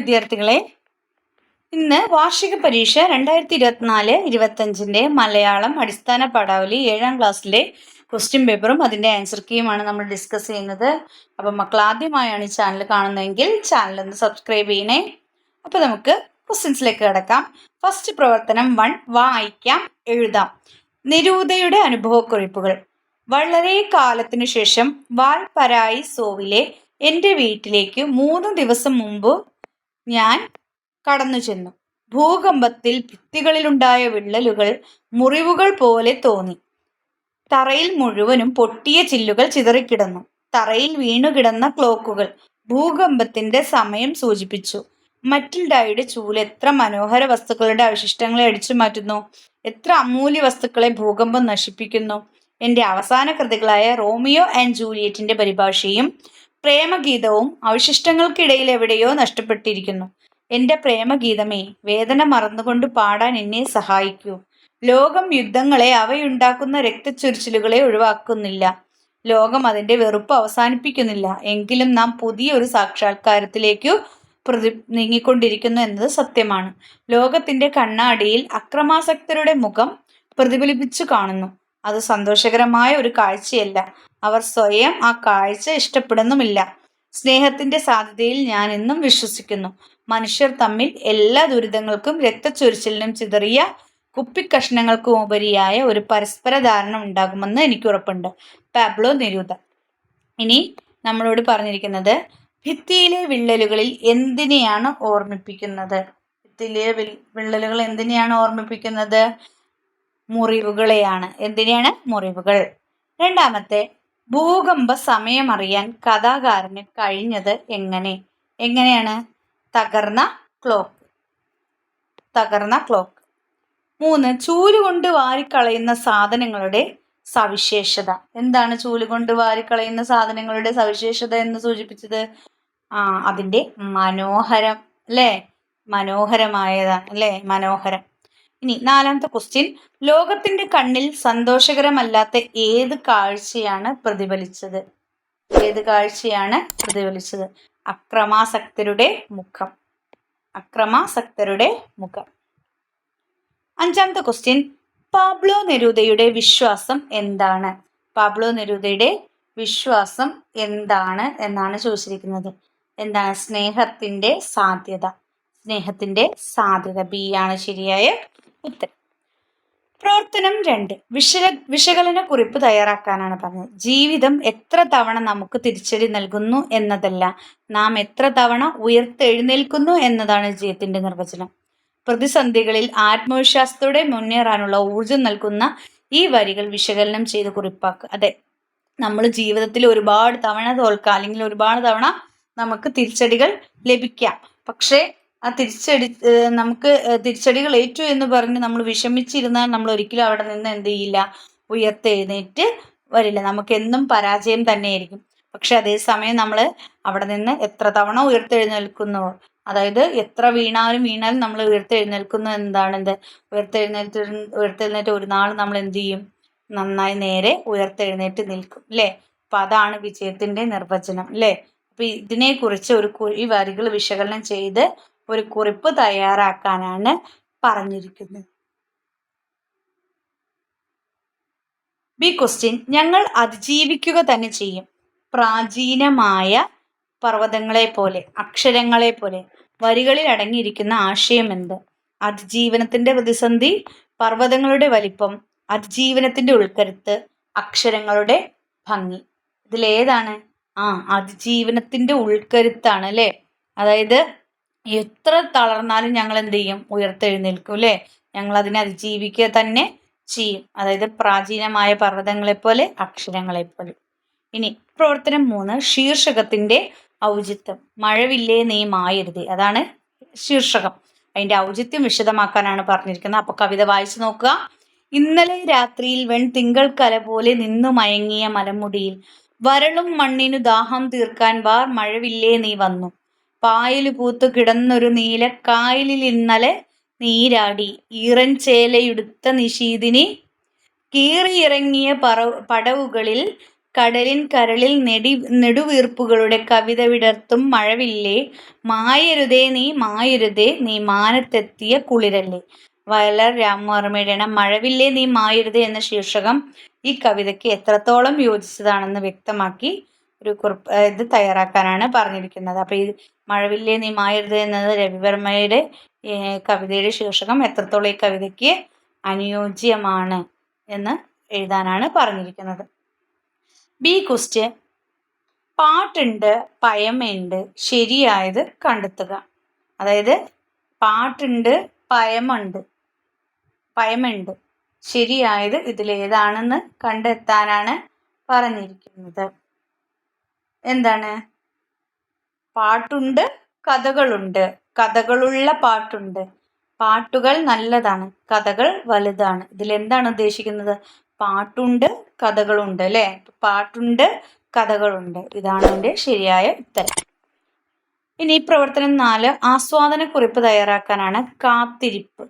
വിദ്യാർത്ഥികളെ ഇന്ന് വാർഷിക പരീക്ഷ രണ്ടായിരത്തി ഇരുപത്തിനാല് ഇരുപത്തഞ്ചിന്റെ മലയാളം അടിസ്ഥാന പാഠാവലി ഏഴാം ക്ലാസ്സിലെ ക്വസ്റ്റ്യൻ പേപ്പറും അതിന്റെ ആൻസർ കീയുമാണ് നമ്മൾ ഡിസ്കസ് ചെയ്യുന്നത്. അപ്പം മക്കൾ ആദ്യമായാണ് ഈ ചാനൽ കാണുന്നതെങ്കിൽ ചാനൽ ഒന്ന് സബ്സ്ക്രൈബ് ചെയ്യണേ. അപ്പോൾ നമുക്ക് ക്വസ്റ്റ്യൻസിലേക്ക് കിടക്കാം. ഫസ്റ്റ് പ്രവർത്തനം വൺ വായിക്കാം എഴുതാം. നിരൂതയുടെ അനുഭവക്കുറിപ്പുകൾ. വളരെ കാലത്തിനു ശേഷം വാൽപരായി സോവിലെ എന്റെ വീട്ടിലേക്ക് മൂന്ന് ദിവസം മുമ്പ് ഞാൻ കടന്നു ചെന്നു. ഭൂകമ്പത്തിൽ ഭിത്തികളിലുണ്ടായ വിള്ളലുകൾ മുറിവുകൾ പോലെ തോന്നി. തറയിൽ മുഴുവനും പൊട്ടിയ ചില്ലുകൾ ചിതറിക്കിടന്നു. തറയിൽ വീണുകിടന്ന ക്ലോക്കുകൾ ഭൂകമ്പത്തിന്റെ സമയം സൂചിപ്പിച്ചു. മറ്റിൽഡായുടെ ചൂൽ എത്ര മനോഹര വസ്തുക്കളുടെ അവശിഷ്ടങ്ങളെ അടിച്ചു മാറ്റുന്നു. എത്ര അമൂല്യ വസ്തുക്കളെ ഭൂകമ്പം നശിപ്പിക്കുന്നു. എന്റെ അവസാന കൃതികളായ റോമിയോ ആൻഡ് ജൂലിയറ്റിന്റെ പരിഭാഷയും പ്രേമഗീതവും അവശിഷ്ടങ്ങൾക്കിടയിൽ എവിടെയോ നഷ്ടപ്പെട്ടിരിക്കുന്നു. എന്റെ പ്രേമഗീതമേ വേദന മറന്നുകൊണ്ട് പാടാൻ എന്നെ സഹായിക്കൂ. ലോകം യുദ്ധങ്ങളെ അവയുണ്ടാക്കുന്ന രക്തച്ചൊരിച്ചിലുകളെ ഒഴിവാക്കുന്നില്ല. ലോകം അതിന്റെ വെറുപ്പ് അവസാനിപ്പിക്കുന്നില്ല. എങ്കിലും നാം പുതിയൊരു സാക്ഷാത്കാരത്തിലേക്കു പ്രതി നീങ്ങിക്കൊണ്ടിരിക്കുന്നു എന്നത് സത്യമാണ്. ലോകത്തിന്റെ കണ്ണാടിയിൽ അക്രമാസക്തരുടെ മുഖം പ്രതിഫലിപ്പിച്ചു കാണുന്നു. അത് സന്തോഷകരമായ ഒരു കാഴ്ചയല്ല. അവർ സ്വയം ആ കാഴ്ച ഇഷ്ടപ്പെടുന്നുമില്ല. സ്നേഹത്തിന്റെ സാധ്യതയിൽ ഞാൻ എന്നും വിശ്വസിക്കുന്നു. മനുഷ്യർ തമ്മിൽ എല്ലാ ദുരിതങ്ങൾക്കും രക്തച്ചൊരിച്ചിലിനും ചിതറിയ കുപ്പിക്കഷ്ണങ്ങൾക്കും ഉപരിയായ ഒരു പരസ്പര ധാരണ ഉണ്ടാകുമെന്ന് എനിക്ക് ഉറപ്പുണ്ട്. പാബ്ലോ നിരൂത ഇനി നമ്മളോട് പറഞ്ഞിരിക്കുന്നത് ഭിത്തിയിലെ വിള്ളലുകളിൽ എന്തിനെയാണ് ഓർമ്മിപ്പിക്കുന്നത്? ഭിത്തിയിലെ വിള്ളലുകൾ എന്തിനെയാണ് ഓർമ്മിപ്പിക്കുന്നത്? മുറിവുകളെയാണ്. എന്തിനെയാണ്? മുറിവുകൾ. രണ്ടാമത്തെ ഭൂകമ്പ സമയം അറിയാൻ കഥാകാരന് കഴിഞ്ഞത് എങ്ങനെ? എങ്ങനെയാണ്? തകർന്ന ക്ലോക്ക്. തകർന്ന ക്ലോക്ക്. മൂന്ന് ചൂലുകൊണ്ട് വാരിക്കളയുന്ന സാധനങ്ങളുടെ സവിശേഷത. എന്താണ് ചൂലുകൊണ്ട് വാരിക്കളയുന്ന സാധനങ്ങളുടെ സവിശേഷത എന്ന് സൂചിപ്പിച്ചത്? ആ അതിന്റെ മനോഹരം അല്ലേ? മനോഹരമായതാണ് അല്ലേ? മനോഹരം. ഇനി നാലാമത്തെ ക്വസ്റ്റ്യൻ ലോകത്തിന്റെ കണ്ണിൽ സന്തോഷകരമല്ലാത്ത ഏത് കാഴ്ചയാണ് പ്രതിഫലിച്ചത്? ഏത് കാഴ്ചയാണ് പ്രതിഫലിച്ചത്? അക്രമാസക്തരുടെ മുഖം. അക്രമാസക്തരുടെ മുഖം. അഞ്ചാമത്തെ ക്വസ്റ്റ്യൻ പാബ്ലോ നെരൂദയുടെ വിശ്വാസം എന്താണ്? പാബ്ലോ നെരൂദയുടെ വിശ്വാസം എന്താണ് എന്നാണ് ചോദിച്ചിരിക്കുന്നത്. എന്താണ്? സ്നേഹത്തിന്റെ സാധ്യത. സ്നേഹത്തിന്റെ സാധ്യത. ബി ആണ് ശരിയായ ഉത്തരം. പ്രവർത്തനം രണ്ട്. വിശക വിശകലന കുറിപ്പ് തയ്യാറാക്കാനാണ് പറഞ്ഞത്. ജീവിതം എത്ര തവണ നമുക്ക് തിരിച്ചടി നൽകുന്നു എന്നതല്ല നാം എത്ര തവണ ഉയർത്തെഴുന്നേൽക്കുന്നു എന്നതാണ് ജീവിതത്തിന്റെ നിർവചനം. പ്രതിസന്ധികളിൽ ആത്മവിശ്വാസത്തോടെ മുന്നേറാനുള്ള ഊർജം നൽകുന്ന ഈ വരികൾ വിശകലനം ചെയ്ത് കുറിപ്പാക്കുക. അതെ നമ്മൾ ജീവിതത്തിൽ ഒരുപാട് തവണ തോൽക്കുക അല്ലെങ്കിൽ ഒരുപാട് തവണ നമുക്ക് തിരിച്ചടികൾ ലഭിക്കാം. പക്ഷേ ആ തിരിച്ചടി നമുക്ക് തിരിച്ചടികൾ ഏറ്റു എന്ന് പറഞ്ഞ് നമ്മൾ വിഷമിച്ചിരുന്നാൽ നമ്മൾ ഒരിക്കലും അവിടെ നിന്ന് എന്ത് ചെയ്യില്ല. ഉയർത്തെഴുന്നേറ്റ് വരില്ല. നമുക്ക് എന്നും പരാജയം തന്നെയായിരിക്കും. പക്ഷെ അതേസമയം നമ്മൾ അവിടെ നിന്ന് എത്ര തവണ ഉയർത്തെഴുന്നേൽക്കുന്നു? അതായത് എത്ര വീണാലും വീണാലും നമ്മൾ ഉയർത്തെഴുന്നേൽക്കുന്നു എന്താണ് എന്ത് ഉയർത്തെഴുന്നേറ്റ് ഉയർത്തെഴുന്നേറ്റ് ഒരു നാൾ നമ്മൾ എന്ത് ചെയ്യും? നന്നായി നേരെ ഉയർത്തെഴുന്നേറ്റ് നിൽക്കും അല്ലേ? അപ്പൊ അതാണ് വിജയത്തിന്റെ നിർവചനം അല്ലേ? അപ്പൊ ഇതിനെക്കുറിച്ച് ഒരു ഈ വരികൾ വിശകലനം ചെയ്ത് ഒരു കുറിപ്പ് തയ്യാറാക്കാനാണ് പറഞ്ഞിരിക്കുന്നത്. ബി ക്വസ്റ്റ്യൻ ഞങ്ങൾ അതിജീവിക്കുക തന്നെ ചെയ്യും. പ്രാചീനമായ പർവതങ്ങളെ പോലെ അക്ഷരങ്ങളെ പോലെ വരികളിൽ അടങ്ങിയിരിക്കുന്ന ആശയം എന്ത്? അതിജീവനത്തിന്റെ പ്രതിസന്ധി പർവതങ്ങളുടെ വലിപ്പം അതിജീവനത്തിന്റെ ഉൾക്കരുത്ത് അക്ഷരങ്ങളുടെ ഭംഗി. ഇതിലേതാണ്? ആ അതിജീവനത്തിന്റെ ഉൾക്കരുത്താണ് അല്ലേ? അതായത് എത്ര തളർന്നാലും ഞങ്ങൾ എന്ത് ചെയ്യും ഉയർത്തെഴുന്നേൽക്കും അല്ലേ ഞങ്ങൾ അതിനെ അതിജീവിക്കുക തന്നെ ചെയ്യും. അതായത് പ്രാചീനമായ പർവതങ്ങളെപ്പോലെ അക്ഷരങ്ങളെപ്പോലെ. ഇനി പ്രവർത്തനം മൂന്ന് ശീർഷകത്തിന്റെ ഔചിത്യം. മഴവില്ലേ നീ മായരുത്. അതാണ് ശീർഷകം. അതിന്റെ ഔചിത്യം വിശദമാക്കാനാണ് പറഞ്ഞിരിക്കുന്നത്. അപ്പൊ കവിത വായിച്ചു നോക്കുക. ഇന്നലെ രാത്രിയിൽ വെൺ തിങ്കൾ കല പോലെ നിന്നു മയങ്ങിയ മലമുടിയിൽ. വരളും മണ്ണിനു ദാഹം തീർക്കാൻ വാർ മഴവില്ലേ നീ വന്നു. പായൽ പൂത്തു കിടന്നൊരു നീലക്കായലിൽ ഇന്നലെ നീരാടി. ഈറൻ ചേലയുടുത്ത നിഷീദിനി കീറിയിറങ്ങിയ പറ പടവുകളിൽ കടലിൻ കരളിൽ നെടി നെടുവീർപ്പുകളുടെ കവിത വിടർത്തും മഴവില്ലേ? മായരുതേ നീ മായരുതേ നീ മാനത്തെത്തിയ കുളിരല്ലേ? വയലാർ രാമവർമ്മയുടെയാണ് മഴവില്ലേ നീ മായരുതേ എന്ന ശീർഷകം ഈ കവിതയ്ക്ക് എത്രത്തോളം യോജിച്ചതാണെന്ന് വ്യക്തമാക്കി ഒരു കുറിപ്പ് ഇത് തയ്യാറാക്കാനാണ് പറഞ്ഞിരിക്കുന്നത്. അപ്പോൾ ഈ മഴവില്ലേ നീ മായരുത് എന്നത് രവിവർമ്മയുടെ കവിതയുടെ ശീർഷകം എത്രത്തോളം ഈ കവിതയ്ക്ക് അനുയോജ്യമാണ് എന്ന് എഴുതാനാണ് പറഞ്ഞിരിക്കുന്നത്. ബി ക്വസ്റ്റ്യൻ പാട്ടുണ്ട് പയമുണ്ട് ശരിയായത് കണ്ടെത്തുക. അതായത് പാട്ടുണ്ട് പയമുണ്ട് പയമുണ്ട് ശരിയായത് ഇതിലേതാണെന്ന് കണ്ടെത്താനാണ് പറഞ്ഞിരിക്കുന്നത്. എന്താണ്? പാട്ടുണ്ട് കഥകളുണ്ട്. കഥകളുള്ള പാട്ടുണ്ട്. പാട്ടുകൾ നല്ലതാണ്. കഥകൾ വലുതാണ്. ഇതിൽ എന്താണ് ഉദ്ദേശിക്കുന്നത്? പാട്ടുണ്ട് കഥകളുണ്ട് അല്ലേ? പാട്ടുണ്ട് കഥകളുണ്ട്. ഇതാണ് എന്റെ ശരിയായ ഉത്തരം. ഇനി പ്രവർത്തനം നാല് ആസ്വാദന കുറിപ്പ് തയ്യാറാക്കാനാണ് കാത്തിരിപ്പ്.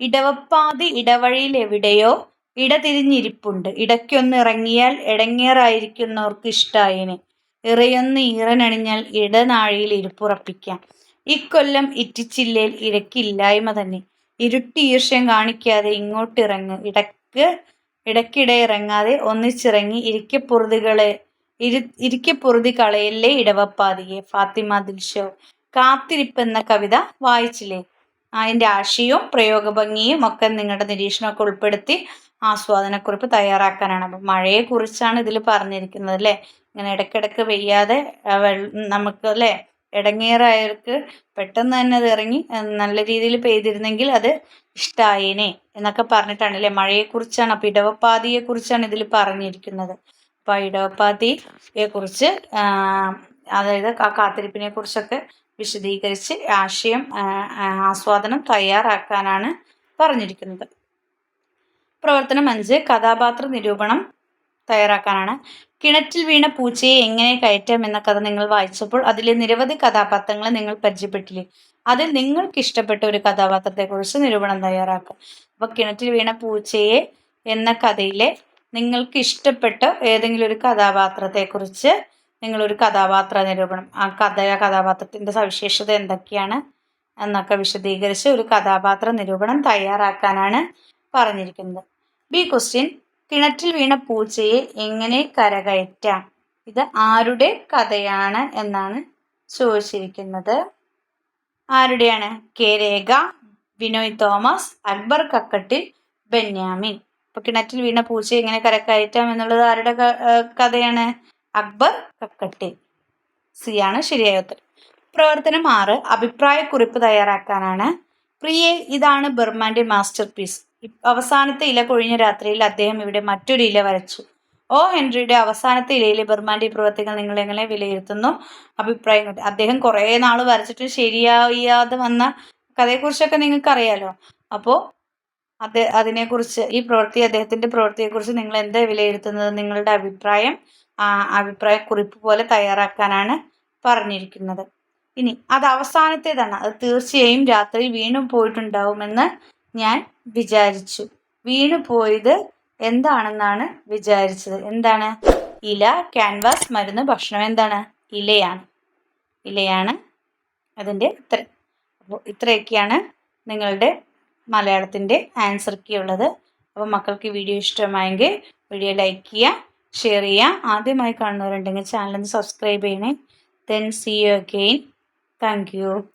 ഇടവപ്പാതി ഇടവഴിയിൽ എവിടെയോ ഇടതിരിഞ്ഞിരിപ്പുണ്ട്. ഇടയ്ക്കൊന്ന് ഇറങ്ങിയാൽ ഇടങ്ങേറായിരിക്കുന്നവർക്ക് ഇഷ്ടായിന് ഇറയൊന്ന് ഈറനണിഞ്ഞാൽ ഇടനാഴിയിൽ ഇരുപ്പുറപ്പിക്കാം. ഇക്കൊല്ലം ഇറ്റിച്ചില്ലേൽ ഇരക്കില്ലായ്മ തന്നെ. ഇരുട്ടി ഈർഷ്യം കാണിക്കാതെ ഇങ്ങോട്ടിറങ്ങ്. ഇടയ്ക്ക് ഇടക്കിടെ ഇറങ്ങാതെ ഒന്നിച്ചിറങ്ങി ഇരിക്കപ്പുറതികളെ ഇരു ഇരിക്കപ്പുറതി കളയല്ലേ ഇടവപ്പാതിയെ. ഫാത്തിമ ദിൽഷോ കാത്തിരിപ്പ് എന്ന കവിത വായിച്ചില്ലേ? അതിന്റെ ആശയവും പ്രയോഗഭംഗിയും ഒക്കെ നിങ്ങളുടെ നിരീക്ഷണമൊക്കെ ഉൾപ്പെടുത്തി ആസ്വാദനക്കുറിപ്പ് തയ്യാറാക്കാനാണ്. അപ്പം മഴയെക്കുറിച്ചാണ് ഇതിൽ പറഞ്ഞിരിക്കുന്നത് അല്ലേ? ഇങ്ങനെ ഇടയ്ക്കിടയ്ക്ക് പെയ്യാതെ നമുക്ക് അല്ലേ ഇടങ്ങേറായവർക്ക് പെട്ടെന്ന് തന്നെ അത് ഇറങ്ങി നല്ല രീതിയിൽ പെയ്തിരുന്നെങ്കിൽ അത് ഇഷ്ടായേനെ എന്നൊക്കെ പറഞ്ഞിട്ടാണ് അല്ലേ മഴയെക്കുറിച്ചാണ് ഇടവപ്പാതിയെ കുറിച്ചാണ് ഇതിൽ പറഞ്ഞിരിക്കുന്നത്. അപ്പോൾ ഇടവപ്പാതിയെ കുറിച്ച് അതായത് ആ കാത്തിരിപ്പിനെ കുറിച്ചൊക്കെ വിശദീകരിച്ച് ആശയം ആസ്വാദനം തയ്യാറാക്കാനാണ് പറഞ്ഞിരിക്കുന്നത്. പ്രവർത്തനം അഞ്ച് കഥാപാത്ര നിരൂപണം തയ്യാറാക്കാനാണ്. കിണറ്റിൽ വീണ പൂച്ചയെ എങ്ങനെ കയറ്റാം എന്ന കഥ നിങ്ങൾ വായിച്ചപ്പോൾ അതിലെ നിരവധി കഥാപാത്രങ്ങളെ നിങ്ങൾ പരിചയപ്പെട്ടില്ലേ? അതിൽ നിങ്ങൾക്ക് ഇഷ്ടപ്പെട്ട ഒരു കഥാപാത്രത്തെക്കുറിച്ച് നിരൂപണം തയ്യാറാക്കുക അപ്പോൾ കിണറ്റിൽ വീണ പൂച്ചയെ എന്ന കഥയിലെ നിങ്ങൾക്ക് ഇഷ്ടപ്പെട്ട ഏതെങ്കിലും ഒരു കഥാപാത്രത്തെക്കുറിച്ച് നിങ്ങളൊരു കഥാപാത്ര നിരൂപണം. ആ കഥ കഥാപാത്രത്തിന്റെ സവിശേഷത എന്തൊക്കെയാണ് എന്നൊക്കെ വിശദീകരിച്ച് ഒരു കഥാപാത്ര നിരൂപണം തയ്യാറാക്കാനാണ് പറഞ്ഞിരിക്കുന്നത്. ബി ക്വസ്റ്റ്യൻ കിണറ്റിൽ വീണ പൂച്ചയെ എങ്ങനെ കരകയറ്റാം? ഇത് ആരുടെ കഥയാണ് എന്നാണ് ചോദിച്ചിരിക്കുന്നത്. ആരുടെയാണ്? കെ. രേഖ വിനോയ് തോമസ് അക്ബർ കക്കട്ടിൽ ബെന്യാമിൻ. ഇപ്പൊ കിണറ്റിൽ വീണ പൂച്ചയെ എങ്ങനെ കരക്കയറ്റാം എന്നുള്ളത് ആരുടെ കഥയാണ്? അക്ബർ കക്കട്ടി സിയാണ് ശരിയായ ഉത്തരം. പ്രവർത്തനം ആറ് അഭിപ്രായക്കുറിപ്പ് തയ്യാറാക്കാനാണ്. പ്രിയെ ഇതാണ് ബർമാന്റെ മാസ്റ്റർ പീസ് അവസാനത്തെ ഇല കൊഴിഞ്ഞ രാത്രിയിൽ അദ്ദേഹം ഇവിടെ മറ്റൊരു ഇല വരച്ചു. ഓ ഹെൻറിയുടെ അവസാനത്തെ ഇലയിലെ ബർമാൻഡി പ്രവർത്തികൾ നിങ്ങൾ എങ്ങനെ വിലയിരുത്തുന്നു? അഭിപ്രായം അദ്ദേഹം കുറേ നാൾ വരച്ചിട്ട് ശരിയാകാതെ വന്ന കഥയെക്കുറിച്ചൊക്കെ നിങ്ങൾക്ക് അറിയാലോ അപ്പോൾ അത് അതിനെക്കുറിച്ച് ഈ പ്രവൃത്തി അദ്ദേഹത്തിന്റെ പ്രവൃത്തിയെക്കുറിച്ച് നിങ്ങൾ എന്താ വിലയിരുത്തുന്നത്? നിങ്ങളുടെ അഭിപ്രായം അഭിപ്രായ കുറിപ്പ് പോലെ തയ്യാറാക്കാനാണ് പറഞ്ഞിരിക്കുന്നത്. ഇനി അത് അവസാനത്തേതാണ്. അത് തീർച്ചയായും രാത്രി വീണ്ടും പോയിട്ടുണ്ടാവുമെന്ന് ഞാൻ വിചാരിച്ചു. വീണു പോയത് എന്താണെന്നാണ് വിചാരിച്ചത്. എന്താണ്? ഇല ക്യാൻവാസ് മരുന്ന് ഭക്ഷണം എന്താണ്? ഇലയാണ്. ഇലയാണ് അതിന്റെ ഇത്ര അപ്പോൾ ഇത്രയൊക്കെയാണ് നിങ്ങളുടെ മലയാളത്തിന്റെ ആൻസർ കീ ഉള്ളത്. അപ്പോൾ മക്കൾക്ക് വീഡിയോ ഇഷ്ടമായെങ്കിൽ വീഡിയോ ലൈക്ക് ചെയ്യുക ഷെയർ ചെയ്യുക. ആദ്യമായി കാണുന്നവരുണ്ടെങ്കിൽ ചാനൽ സബ്സ്ക്രൈബ് ചെയ്യണേ. Then see you again thank you